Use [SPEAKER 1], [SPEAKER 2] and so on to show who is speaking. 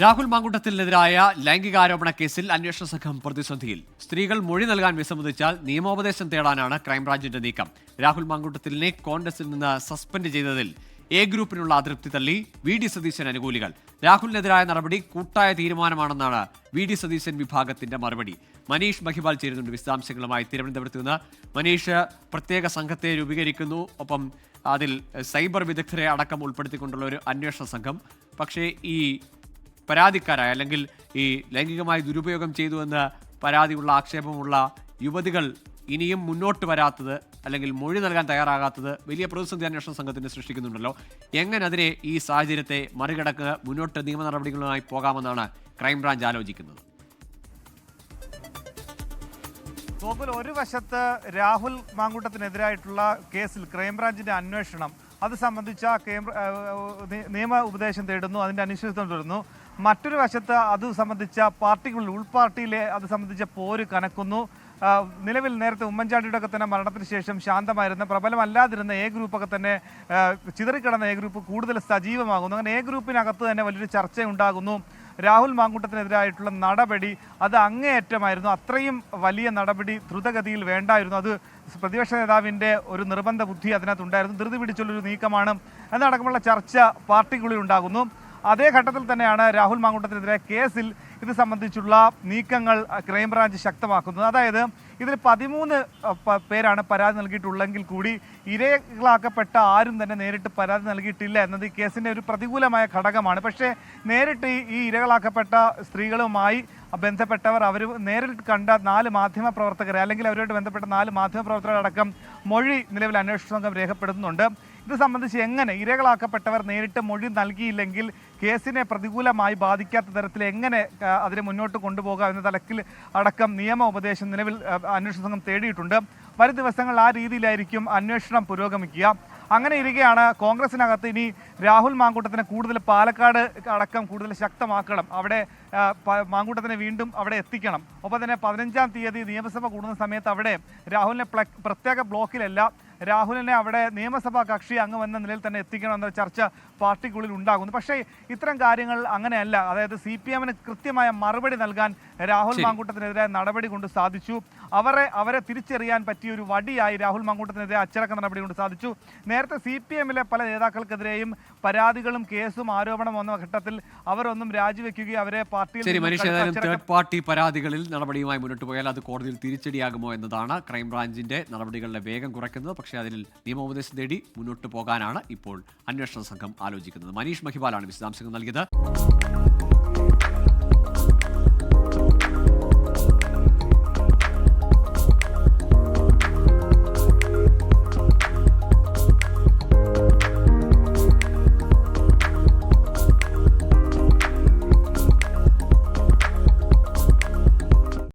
[SPEAKER 1] രാഹുൽ മാങ്കുട്ടത്തിനെതിരായ ലൈംഗികാരോപണ കേസിൽ അന്വേഷണ സംഘം പ്രതിസന്ധിയിൽ. സ്ത്രീകൾ മൊഴി നൽകാൻ വിസമ്മതിച്ചാൽ നിയമോപദേശം തേടാനാണ് ക്രൈംബ്രാഞ്ചിന്റെ നീക്കം. രാഹുൽ മാങ്കുട്ടത്തിലിനെ കോൺഗ്രസിൽ നിന്ന് സസ്പെൻഡ് ചെയ്തതിൽ എ ഗ്രൂപ്പിനുള്ള അതൃപ്തി തള്ളി വി ഡി സതീശൻ അനുകൂലികൾ. രാഹുലിനെതിരായ നടപടി കൂട്ടായ തീരുമാനമാണെന്നാണ് വി ഡി സതീശൻ വിഭാഗത്തിന്റെ മറുപടി. മനീഷ് മഹിബാൽ ചേരുന്നുണ്ട് വിശദാംശങ്ങളുമായി. തിരുവനന്തപുരത്ത് നിന്ന് മനീഷ് പ്രത്യേക സംഘത്തെ രൂപീകരിക്കുന്നു. ഒപ്പം അതിൽ സൈബർ വിദഗ്ധരെ അടക്കം ഉൾപ്പെടുത്തിക്കൊണ്ടുള്ള ഒരു അന്വേഷണ സംഘം. പക്ഷേ ഈ പരാതിക്കാരായ അല്ലെങ്കിൽ ഈ ലൈംഗികമായി ദുരുപയോഗം ചെയ്തു എന്ന് പരാതിയുള്ള ആക്ഷേപമുള്ള യുവതികൾ ഇനിയും മുന്നോട്ട് വരാത്തത് അല്ലെങ്കിൽ മൊഴി നൽകാൻ തയ്യാറാകാത്തത് വലിയ പ്രതിസന്ധി അന്വേഷണ സംഘത്തിന് സൃഷ്ടിക്കുന്നുണ്ടല്ലോ. എങ്ങനെ അതിനെ ഈ സാഹചര്യത്തെ മറികടക്കുക മുന്നോട്ട് നിയമ നടപടികളുമായി പോകാമെന്നാണ് ക്രൈംബ്രാഞ്ച് ആലോചിക്കുന്നത്.
[SPEAKER 2] ഗോകുൽ ഒരു വശത്ത് രാഹുൽ മാങ്കൂട്ടത്തിനെതിരായിട്ടുള്ള കേസിൽ ക്രൈംബ്രാഞ്ചിന്റെ അന്വേഷണം അത് സംബന്ധിച്ച നിയമ ഉപദേശം തേടുന്നു അതിന്റെ അനിശ്ചിതത്വം തുടരുന്നു മറ്റൊരു വശത്ത് അത് സംബന്ധിച്ച പാർട്ടികളിൽ ഉൾപാർട്ടിയിലെ അത് സംബന്ധിച്ച പോര് കനക്കുന്നു. നിലവിൽ നേരത്തെ ഉമ്മൻചാണ്ടിയുടെ ഒക്കെ തന്നെ മരണത്തിന് ശേഷം ശാന്തമായിരുന്ന പ്രബലമല്ലാതിരുന്ന എ ഗ്രൂപ്പൊക്കെ തന്നെ ചിതറിക്കിടന്ന എ ഗ്രൂപ്പ് കൂടുതൽ സജീവമാകുന്നു. അങ്ങനെ എ ഗ്രൂപ്പിനകത്ത് തന്നെ വലിയൊരു ചർച്ചയുണ്ടാകുന്നു. രാഹുൽ മാങ്കൂട്ടത്തിനെതിരായിട്ടുള്ള നടപടി അത് അങ്ങേയറ്റമായിരുന്നു. അത്രയും വലിയ നടപടി ദ്രുതഗതിയിൽ വേണ്ടായിരുന്നു. അത് പ്രതിപക്ഷ നേതാവിന്റെ ഒരു നിർബന്ധ ബുദ്ധി അതിനകത്തുണ്ടായിരുന്നു. ധൃതി പിടിച്ചുള്ളൊരു നീക്കമാണ്. എന്നടക്കമുള്ള ചർച്ച പാർട്ടിക്കുള്ളിൽ ഉണ്ടാകുന്നു. അതേ ഘട്ടത്തിൽ തന്നെയാണ് രാഹുൽ മാങ്കൂട്ടത്തിനെതിരെ കേസിൽ ഇത് സംബന്ധിച്ചുള്ള നീക്കങ്ങൾ ക്രൈംബ്രാഞ്ച് ശക്തമാക്കുന്നത്. അതായത് ഇതിൽ പതിമൂന്ന് പേരാണ് പരാതി നൽകിയിട്ടുള്ളെങ്കിൽ കൂടി ഇരകളാക്കപ്പെട്ട ആരും തന്നെ നേരിട്ട് പരാതി നൽകിയിട്ടില്ല എന്നത് ഈ കേസിന്റെ ഒരു പ്രതികൂലമായ ഘടകമാണ്. പക്ഷേ നേരിട്ട് ഈ- ഇരകളാക്കപ്പെട്ട സ്ത്രീകളുമായി ബന്ധപ്പെട്ടവർ അവർ നേരിട്ട് കണ്ട നാല് മാധ്യമ പ്രവർത്തകരെ അല്ലെങ്കിൽ അവരുമായിട്ട് ബന്ധപ്പെട്ട നാല് മാധ്യമ പ്രവർത്തകരടക്കം മൊഴി നിലവിൽ അന്വേഷണ സംഘം രേഖപ്പെടുത്തുന്നുണ്ട്. ഇത് സംബന്ധിച്ച് എങ്ങനെ ഇരകളാക്കപ്പെട്ടവർ നേരിട്ട് മൊഴി നൽകിയില്ലെങ്കിൽ കേസിനെ പ്രതികൂലമായി ബാധിക്കാത്ത തരത്തിൽ എങ്ങനെ അതിനെ മുന്നോട്ട് കൊണ്ടുപോകാം എന്ന തലക്കിൽ അടക്കം നിയമ ഉപദേശം നിലവിൽ അന്വേഷണ സംഘം തേടിയിട്ടുണ്ട്. വരും ദിവസങ്ങൾ ആ രീതിയിലായിരിക്കും അന്വേഷണം പുരോഗമിക്കുക. അങ്ങനെ ഇരിക്കെയാണ് കോൺഗ്രസിനകത്ത് ഇനി രാഹുൽ മാങ്കൂട്ടത്തിനെ കൂടുതൽ പാലക്കാട് അടക്കം കൂടുതൽ ശക്തമാക്കണം. അവിടെ മാങ്കൂട്ടത്തിനെ വീണ്ടും അവിടെ എത്തിക്കണം. ഒപ്പം തന്നെ പതിനഞ്ചാം തീയതി നിയമസഭ കൂടുന്ന സമയത്ത് അവിടെ രാഹുലിനെ പ്രത്യേക ബ്ലോക്കിലല്ല രാഹുലിനെ അവിടെ നിയമസഭാ കക്ഷി അംഗമെന്ന നിലയിൽ തന്നെ എത്തിക്കണം എന്ന ചർച്ച പാർട്ടിക്കുള്ളിൽ ഉണ്ടാകുന്നു. പക്ഷേ ഇത്തരം കാര്യങ്ങൾ അങ്ങനെയല്ല. അതായത് സി പി എമ്മിന് കൃത്യമായ മറുപടി നൽകാൻ രാഹുൽ. മാങ്കൂട്ടത്തിനെതിരെ നടപടി കൊണ്ട് സാധിച്ചു. അവരെ അവരെ തിരിച്ചറിയാൻ പറ്റിയ ഒരു വടിയായി രാഹുൽ മാങ്കൂട്ടത്തിനെതിരെ അച്ചടക്ക നടപടി കൊണ്ട് സാധിച്ചു. നേരത്തെ സി പി എമ്മിലെ പല നേതാക്കൾക്കെതിരെയും പരാതികളും കേസും ആരോപണം വന്ന ഘട്ടത്തിൽ അവരൊന്നും രാജിവെക്കുകയും അവരെ പാർട്ടിയിൽ
[SPEAKER 1] തേർഡ് പാർട്ടി പരാതികളിൽ നടപടിയുമായി മുന്നോട്ട് പോയാൽ അത് കോടതിയിൽ തിരിച്ചടിയാകുമോ എന്നതാണ് ക്രൈംബ്രാഞ്ചിന്റെ നടപടികളുടെ വേഗം കുറയ്ക്കുന്നത്. പക്ഷേ അതിൽ നിയമോപദേശം തേടി മുന്നോട്ട് പോകാനാണ് ഇപ്പോൾ അന്വേഷണ സംഘം ആലോചിക്കുന്നത്. മനീഷ് മഹിബാലാണ് വിശദാംശങ്ങൾ നൽകിയത്.